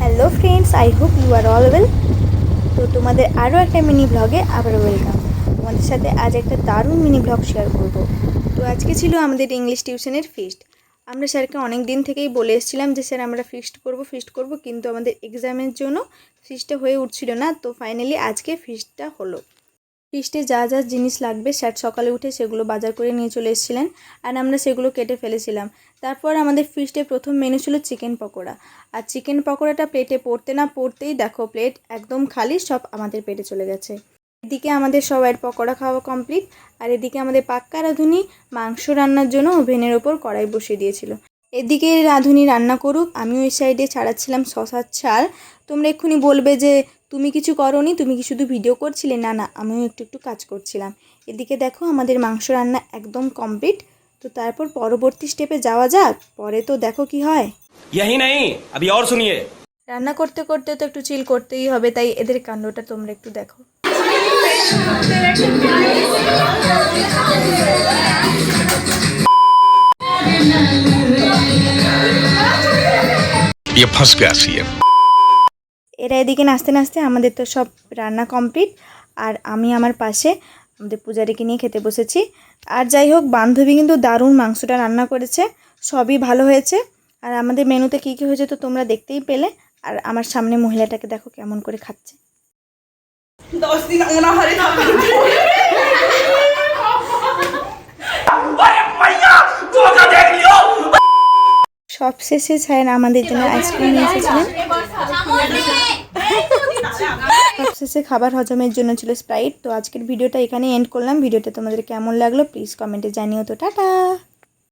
Hello friends I hope you are all well তো তোমাদের আরও একটা মিনি ব্লগে আবারও ওয়েলকাম তোমাদের সাথে আজ একটা দারুণ মিনি ব্লগ শেয়ার করব। তো আজকে ছিল আমাদের ইংলিশ টিউশনের ফিস্ট আমরা স্যারকে অনেক দিন থেকেই বলে এসেছিলাম যে, স্যার, আমরা ফিস্ট করব ফিস্ট করব। কিন্তু আমাদের এক্সামের জন্য ফিস্টটা হয়ে উঠছিল না। তো ফাইনালি আজকে ফিস্টটা হলো। ফিস্টে যা যা জিনিস লাগবে, স্যার সকালে উঠে সেগুলো বাজার করে নিয়ে চলে এসেছিলেন আর আমরা সেগুলো কেটে ফেলেছিলাম। তারপর আমাদের ফিস্টে প্রথম মেনু ছিল চিকেন পকোড়া। আর চিকেন পকোড়াটা প্লেটে পড়তে না পড়তেই দেখো প্লেট একদম খালি সব আমাদের পেটে চলে গেছে। এদিকে আমাদের সবার পকোড়া খাওয়া কমপ্লিট আর এদিকে আমাদের পাক্কা রাঁধুনি মাংস রান্নার জন্য ওভেনের ওপর কড়াই বসিয়ে দিয়েছিল। এদিকে রাঁধুনি রান্না করুক আমি ওই সাইডে ছাড়াচ্ছিলাম শশার ছাল তোমরা এক্ষুনি বলবে যে তুমি কিছু করনি তুমি কি শুধু ভিডিও করছিলে না না আমিও একটু একটু কাজ করছিলাম এদিকে দেখো আমাদের মাংস রান্না একদম কমপ্লিট তো তারপর পরবর্তী স্টেপে যাওয়া যাক পরে তো দেখো কি হয় यही नहीं अभी और सुनिए রান্না করতে করতে তো একটু চিল করতেই হবে তাই এদের কাণ্ডটা তোমরা একটু দেখো ये फंस गया सीएम এরা এদিকে নাচতে নাচতে আমাদের তো সব রান্না কমপ্লিট আর আমি আমার পাশে আমাদের পূজারীকে নিয়ে খেতে বসেছি। আর যাই হোক, বান্ধবী কিন্তু দারুণ মাংসটা রান্না করেছে, সবই ভালো হয়েছে। আর আমাদের মেনুতে কী কী হয়েছে তো তোমরা দেখতেই পেলে, আর আমার সামনে মহিলাটাকে দেখো কেমন করে খাচ্ছে। দশ দিন অনাহারে থাকার সব শেষে স্যার আমাদের জন্য আইসক্রিম নিয়ে এসেছিলেন। সবশেষে খাবার হজমের জন্য ছিল স্প্রাইট তো আজকের ভিডিওটা এখানে এন্ড করলাম। ভিডিওটা তোমাদের কেমন লাগল প্লিজ কমেন্টে জানিও। তো টাটা!